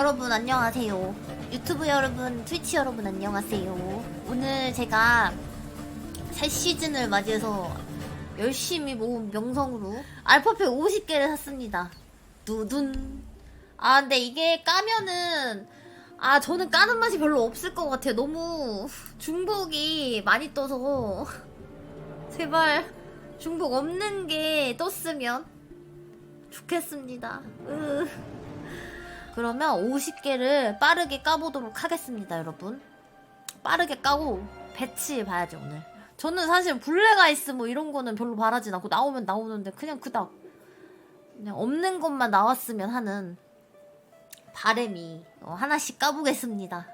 여러분 안녕하세요. 유튜브 여러분, 트위치 여러분 안녕하세요. 오늘 제가 새 시즌을 맞이해서 열심히 모은 명성으로 알파팩 50개를 샀습니다. 두둔. 아 근데 이게 까면은 아 저는 까는 맛이 별로 없을 것 같아요. 너무 중복이 많이 떠서 제발 중복 없는 게 떴으면 좋겠습니다. 으. 그러면 50개를 빠르게 까보도록 하겠습니다, 여러분. 빠르게 까고 배치 봐야죠, 오늘. 저는 사실 블랙아이스 뭐 이런 거는 별로 바라진 않고 나오면 나오는데 그냥 그닥 그냥 없는 것만 나왔으면 하는 바램이 어, 하나씩 까보겠습니다.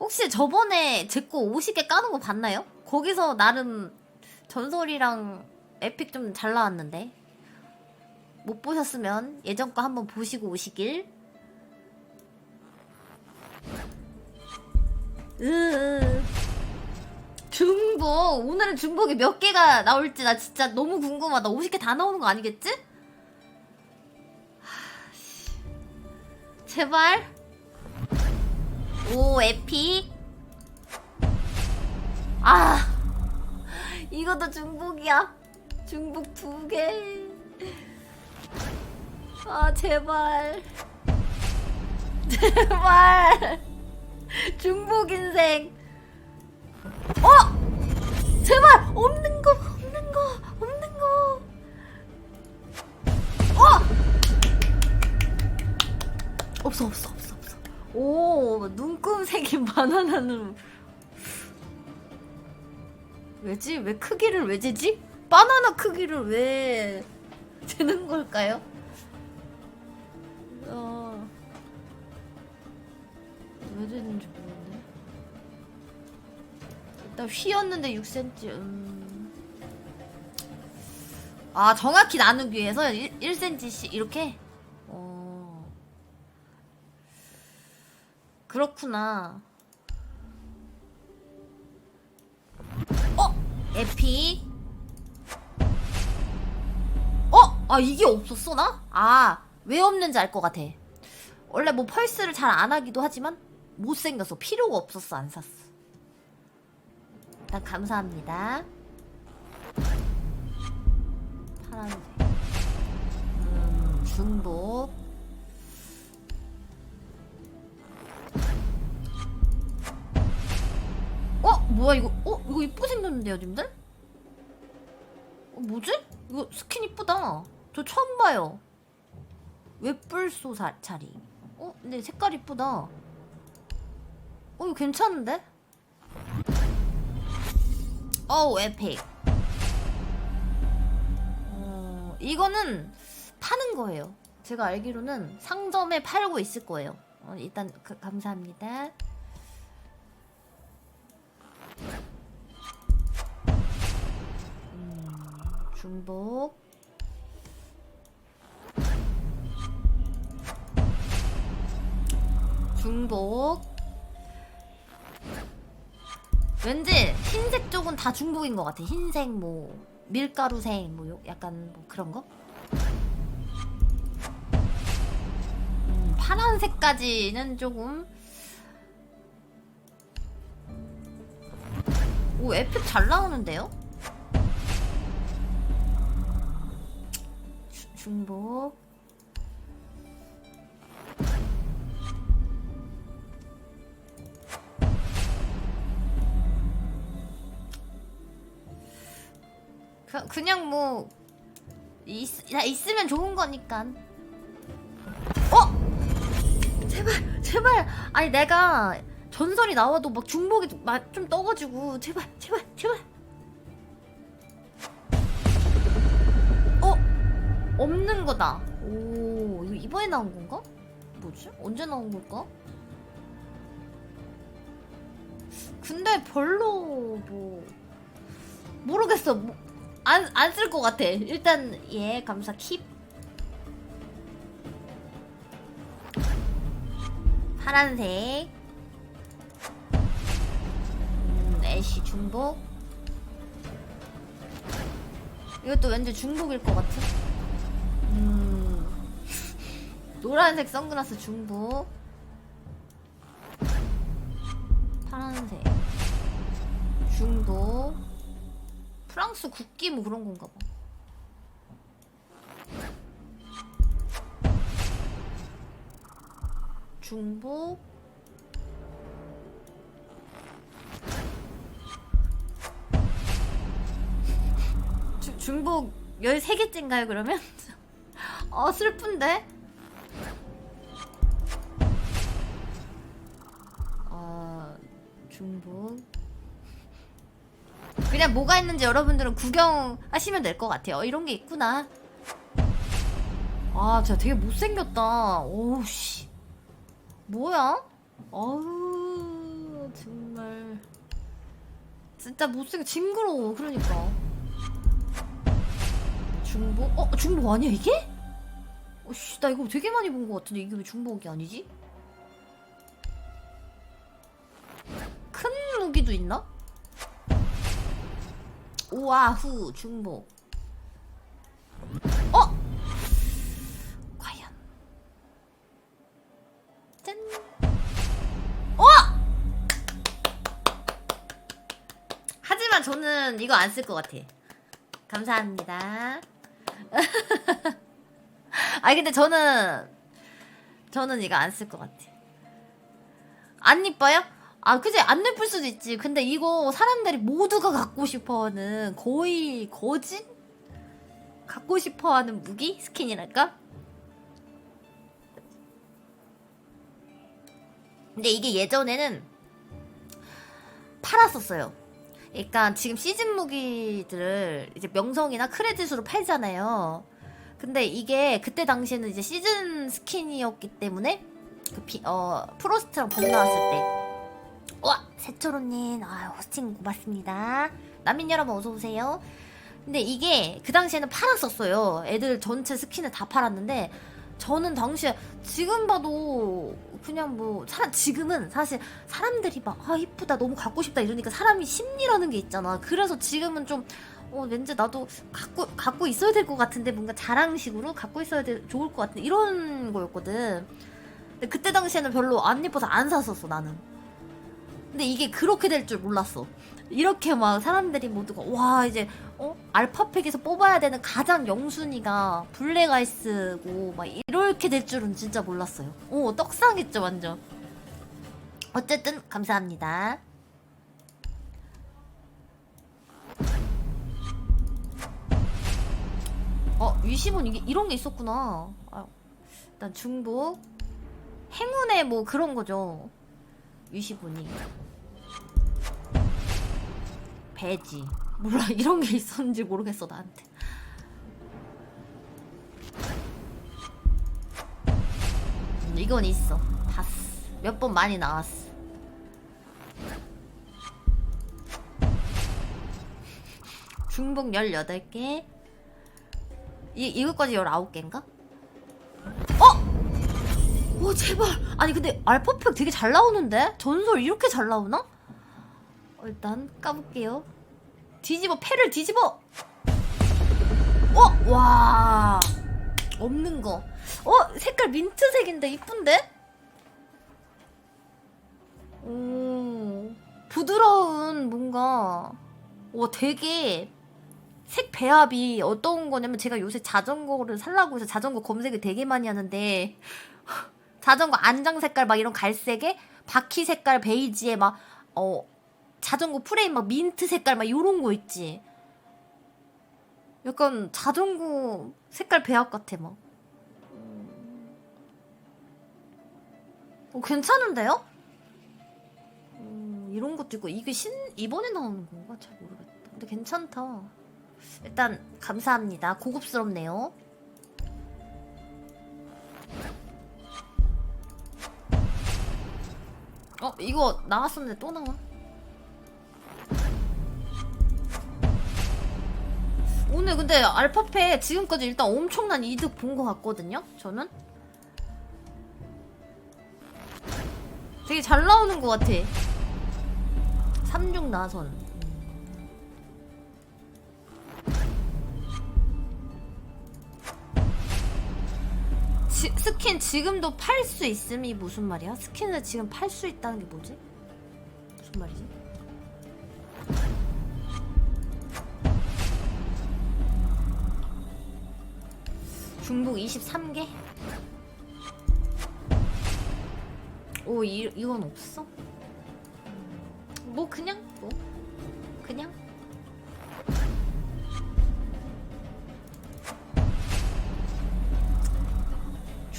혹시 저번에 제 거 50개 까는 거 봤나요? 거기서 나름 전설이랑 에픽 좀 잘 나왔는데 못 보셨으면 예전 거 한번 보시고 오시길. 으 중복 오늘은 중복이 몇 개가 나올지 나 진짜 너무 궁금하다. 50개 다 나오는 거 아니겠지? 제발. 오 에픽. 아 이것도 중복이야. 중복 두 개. 아 제발. 제발. 중복 인생. 어? 제발! 없는 거 없는 거 없는 거. 어! 없어 없어 없어 없어. 오 눈금색이 바나나는 왜지? 왜 크기를 왜 재지? 바나나 크기를 왜 재는 걸까요? 왜 되는지 모르겠네. 일단 휘었는데 6cm. 음. 아 정확히 나누기 위해서 1, 1cm씩 이렇게. 어. 그렇구나. 어 에픽. 어? 아 이게 없었어 나? 아 왜 없는지 알 것 같아. 원래 뭐 펄스를 잘 안 하기도 하지만 못생겼어. 필요가 없었어. 안 샀어. 일단 감사합니다. 파란색. 음, 중복. 어? 뭐야 이거? 어? 이거 이쁘게 생겼는데요, 님들? 어, 뭐지? 이거 스킨 이쁘다. 저 처음 봐요. 웹불소 사- 차리. 어? 근데 색깔 이쁘다. 어, 이거 괜찮은데? 어우, 에픽. 어, 이거는 파는 거예요. 제가 알기로는 상점에 팔고 있을 거예요. 어, 일단 그- 감사합니다. 음, 중복. 중복. 왠지 흰색 쪽은 다 중복인 것 같아. 흰색 뭐 밀가루색 뭐 요- 약간 뭐 그런 거. 음, 파란색까지는 조금. 오 에픽 잘 나오는데요? 주- 중복. 그, 그냥 뭐 있, 야, 있으면 좋은 거니까. 어? 제발 제발 아니 내가 전설이 나와도 막 중복이 막 좀 떠가지고 제발 제발 제발. 어? 없는 거다. 오 이거 이번에 나온 건가? 뭐지? 언제 나온 걸까? 근데 별로 뭐 모르겠어. 뭐, 안, 안 쓸 것 같아. 일단, 예, 감사, 킵. 파란색. 음, 애쉬 중복. 이것도 왠지 중복일 것 같은? 음. 노란색 선글라스 중복 파란색 중도 프랑스 국기 뭐 그런 건가 봐 중복 주, 중복 13개째인가요 그러면? 어 슬픈데? 어 중복 그냥 뭐가 있는지 여러분들은 구경하시면 될 것 같아요 어, 이런 게 있구나 아 진짜 되게 못생겼다 오우씨 뭐야? 어우 정말 진짜 못생겨 징그러워 그러니까 중복? 어? 중복 아니야 이게? 어씨 나 이거 되게 많이 본 것 같은데 이게 왜 중복이 아니지? 큰 무기도 있나? 오아후 중복 어? 과연 짠 어! 하지만 저는 이거 안 쓸 것 같아 감사합니다 아니 근데 저는 저는 이거 안 쓸 것 같아. 안 이뻐요? 아 그지 안 예쁠 수도 있지. 근데 이거 사람들이 모두가 갖고 싶어하는 거의 거진 갖고 싶어하는 무기 스킨이랄까? 근데 이게 예전에는 팔았었어요. 그러니까 지금 시즌 무기들을 이제 명성이나 크레딧으로 팔잖아요. 근데 이게 그때 당시에는 이제 시즌 스킨이었기 때문에 그 비, 어, 프로스트랑 번 나왔을 때. 와! 세초로님, 아 호스팅 고맙습니다. 난민 여러분 어서오세요. 근데 이게 그 당시에는 팔았었어요. 애들 전체 스킨을 다 팔았는데, 저는 당시에 지금 봐도 그냥 뭐 사람 지금은 사실 사람들이 막 아 이쁘다 너무 갖고 싶다 이러니까 사람이 심리라는 게 있잖아. 그래서 지금은 좀 어, 왠지 나도 갖고 갖고 있어야 될 것 같은데 뭔가 자랑식으로 갖고 있어야 될 좋을 것 같은 이런 거였거든. 근데 그때 당시에는 별로 안 예뻐서 안 샀었어 나는. 근데 이게 그렇게 될 줄 몰랐어. 이렇게 막 사람들이 모두가 와 이제 어 알파팩에서 뽑아야 되는 가장 영순위가 블랙 아이스고 막 이렇게 될 줄은 진짜 몰랐어요. 오 떡상했죠 완전. 어쨌든 감사합니다. 어 위시본 이게 이런 게 있었구나. 아, 일단 중복 행운의 뭐 그런 거죠. 위시본이 배지 몰라 이런 게 있었는지 모르겠어 나한테. 음, 이건 있어. 봤어. 몇 번 많이 나왔어. 중복 18개. 이, 이거까지 19개인가? 제발! 아니, 근데 알파팩 되게 잘 나오는데? 전설 이렇게 잘 나오나? 어, 일단 까볼게요. 뒤집어, 패를 뒤집어! 어! 와! 없는 거. 어? 색깔 민트색인데 이쁜데? 오, 부드러운 뭔가, 와, 되게 색 배합이 어떤 거냐면 제가 요새 자전거를 살라고 해서 자전거 검색을 되게 많이 하는데 자전거 안장 색깔 막 이런 갈색에 바퀴 색깔 베이지에 막 어 자전거 프레임 막 민트 색깔 막 요런 거 있지. 약간 자전거 색깔 배합 같아 막. 어, 괜찮은데요? 음, 이런 것도 있고 이게 신 이번에 나오는 건가 잘 모르겠다. 근데 괜찮다. 일단 감사합니다. 고급스럽네요. 어 이거 나왔었는데 또 나와? 오늘 근데 알파페 지금까지 일단 엄청난 이득 본 것 같거든요. 저는 되게 잘 나오는 것 같아. 3중 나선. 스킨 지금도 팔 수 있음이 무슨 말이야? 스킨을 지금 팔 수 있다는 게 뭐지? 무슨 말이지? 중복 23개? 오, 이, 이건 없어? 뭐, 그냥, 뭐, 그냥?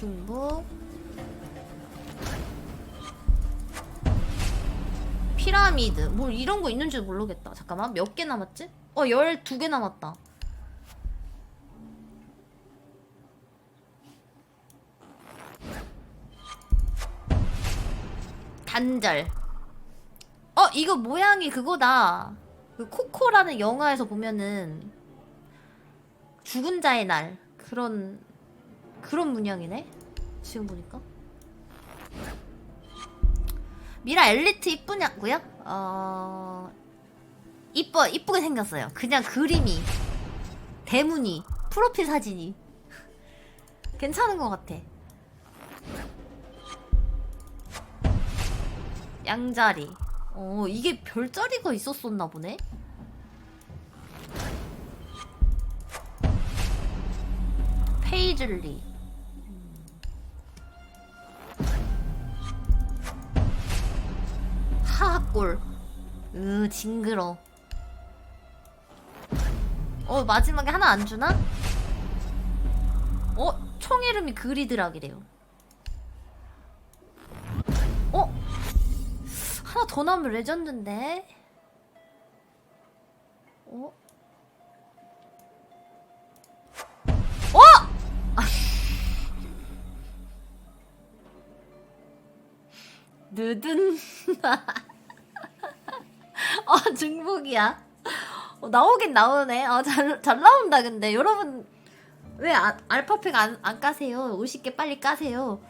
중복. 피라미드. 뭐 이런 거 있는지 모르겠다. 잠깐만. 몇 개 남았지? 어 12개 남았다. 단절. 어 이거 모양이 그거다. 그 코코라는 영화에서 보면은 죽은 자의 날. 그런 그런 문양이네? 지금 보니까? 미라 엘리트 이쁘냐고요? 어 이뻐 이쁘게 생겼어요. 그냥 그림이 대문이 프로필 사진이. 괜찮은 것 같아. 양자리. 어 이게 별자리가 있었었나 보네? 페이즐리 하하골 으 징그러 어 마지막에 하나 안 주나? 어? 총 이름이 그리드락이래요 어? 하나 더 나오면 레전드인데 어? 어? 느든 아 중복이야. 어, 나오긴 나오네. 아 잘 잘 나온다 근데. 여러분 왜 아, 알파팩 안, 안 까세요? 50개 빨리 까세요.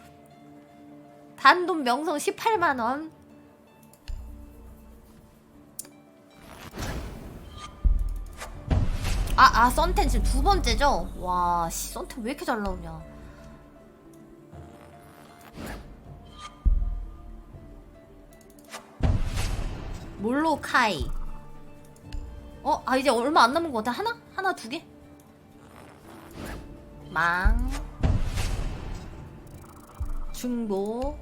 단돈 명성 18만원. 아, 아, 썬텐 지금 두 번째죠? 와, 씨, 썬텐 왜 이렇게 잘 나오냐. 몰로카이. 어, 아, 이제 얼마 안 남은 것 같아. 하나? 하나, 두 개? 망. 중보.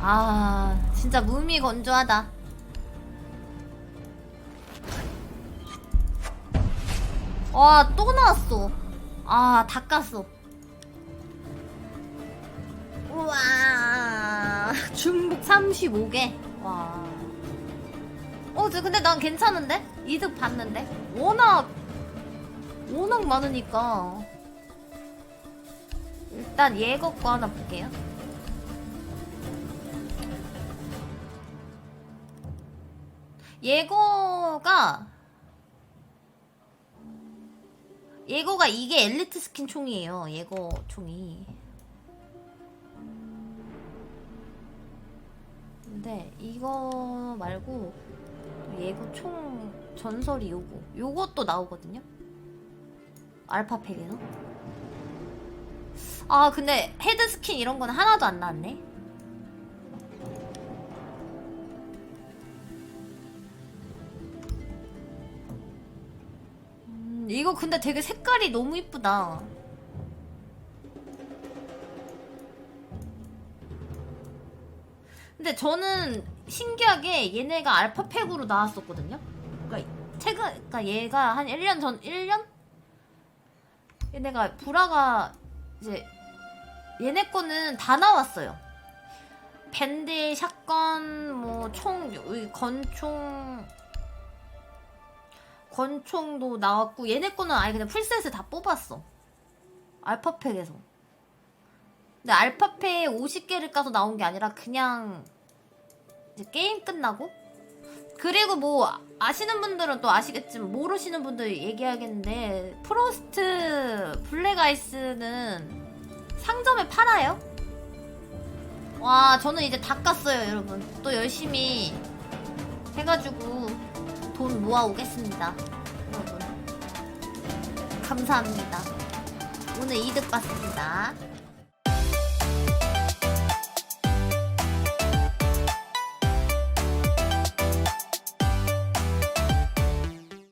아, 진짜 무미 건조하다. 와, 또 나왔어. 아, 다 깠어. 중복 35개. 와. 어, 저 근데 난 괜찮은데? 이득 봤는데? 워낙, 워낙 많으니까. 일단 예거 거 하나 볼게요. 예거가 예거가 이게 엘리트 스킨 총이에요. 예거 총이. 근데 이거 말고 예거 총 전설이 요거. 요것도 나오거든요. 알파팩에서. 아 근데 헤드 스킨 이런 건 하나도 안 나왔네. 음, 이거 근데 되게 색깔이 너무 이쁘다. 근데 저는 신기하게 얘네가 알파팩으로 나왔었거든요. 그러니까 최근 그러니까 얘가 한 1년 전 1년 얘네가 브라가 이제 얘네 거는 다 나왔어요. 밴드, 샷건, 뭐 총, 건총, 권총도 나왔고 얘네 거는 아예 그냥 풀셋을 다 뽑았어. 알파팩에서. 근데 알파팩 50개를 까서 나온 게 아니라 그냥 이제 게임 끝나고 그리고 뭐 아시는 분들은 또 아시겠지만 모르시는 분들 얘기하겠는데 프로스트 블랙 아이스는 상점에 팔아요. 와 저는 이제 다 깠어요 여러분. 또 열심히 해가지고 돈 모아오겠습니다. 여러분. 감사합니다. 오늘 이득 봤습니다.